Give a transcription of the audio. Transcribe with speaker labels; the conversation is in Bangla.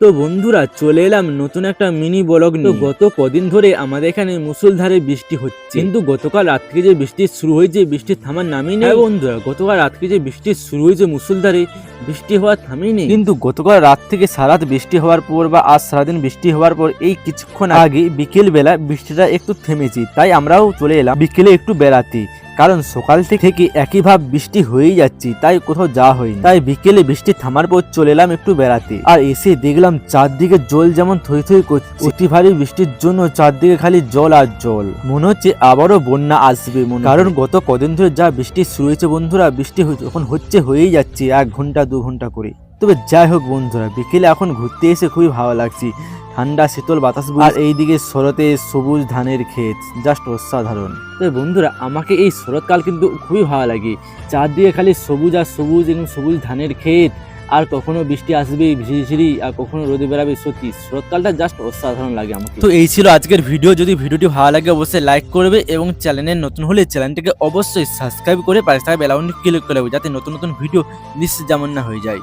Speaker 1: তো বন্ধুরা, চলে এলাম নতুন একটা মিনি ব্লগ নিয়ে। গত কদিন ধরে আমাদের এখানে মুসলধারে বৃষ্টি হচ্ছে। কিন্তু গতকাল রাত থেকে যে বৃষ্টি শুরু হয়েছে, বৃষ্টি থামার নামই নেই। হ্যাঁ বন্ধুরা, গতকাল রাত থেকে যে বৃষ্টি শুরু হয়েছে মুসুলধারে বৃষ্টি হওয়ার থামেই নেই কিন্তু গতকাল রাত থেকে সারাত বৃষ্টি হওয়ার পর বা আজ সারাদিন বৃষ্টি হওয়ার পর এই কিছুক্ষণ আগে বিকেল বেলা বৃষ্টিটা একটু থেমেছি, তাই আমরাও চলে এলাম বিকেলে একটু বেড়াতে। কারণ সকাল থেকে একই ভাব বৃষ্টি হয়েই যাচ্ছি, তাই কোথাও যাওয়া হয়নি। তাই বিকেলে বৃষ্টি থামার পর চলে এলাম একটু বেড়াতে। আর এসে দেখলাম চারদিকে জল যেমন থই থই করছে, অতি ভারী বৃষ্টির জন্য চারদিকে খালি জল আর জল। মনে হচ্ছে আবারও বন্যা আসবে কারণ গত কদিন ধরে যা বৃষ্টি শুরু হয়েছে বন্ধুরা, বৃষ্টি এখন হচ্ছে হয়েই যাচ্ছে, এক ঘণ্টা দু ঘণ্টা করে। তবে যাই হোক বন্ধুরা বিকেলে এখন ঘুরতে এসে খুবই ভালো লাগছে। ঠান্ডা শীতল বাতাস। আর এইদিকে শরতে সবুজ ধানের ক্ষেত জাস্ট অসাধারণ। তবে বন্ধুরা আমাকে এই শরৎকাল কিন্তু খুবই ভালো লাগে। চারদিকে খালি সবুজ আর সবুজ এবং সবুজ ধানের ক্ষেত। আর কখনো বৃষ্টি আসবে ঝিরিঝিরি আর কখনো রোদে বেড়াবে সত্যি শরৎকালটা জাস্ট অসাধারণ লাগে আমার তো এই ছিল আজকের ভিডিও। যদি ভিডিওটি ভালো লাগে অবশ্যই লাইক করবে এবং চ্যানেলে নতুন হলে চ্যানেলটিকে অবশ্যই সাবস্ক্রাইব করে পাশে থাকা বেলাউনটি ক্লিক করে দেবে, যাতে নতুন নতুন ভিডিও মিস যেমন না হয়ে যায়।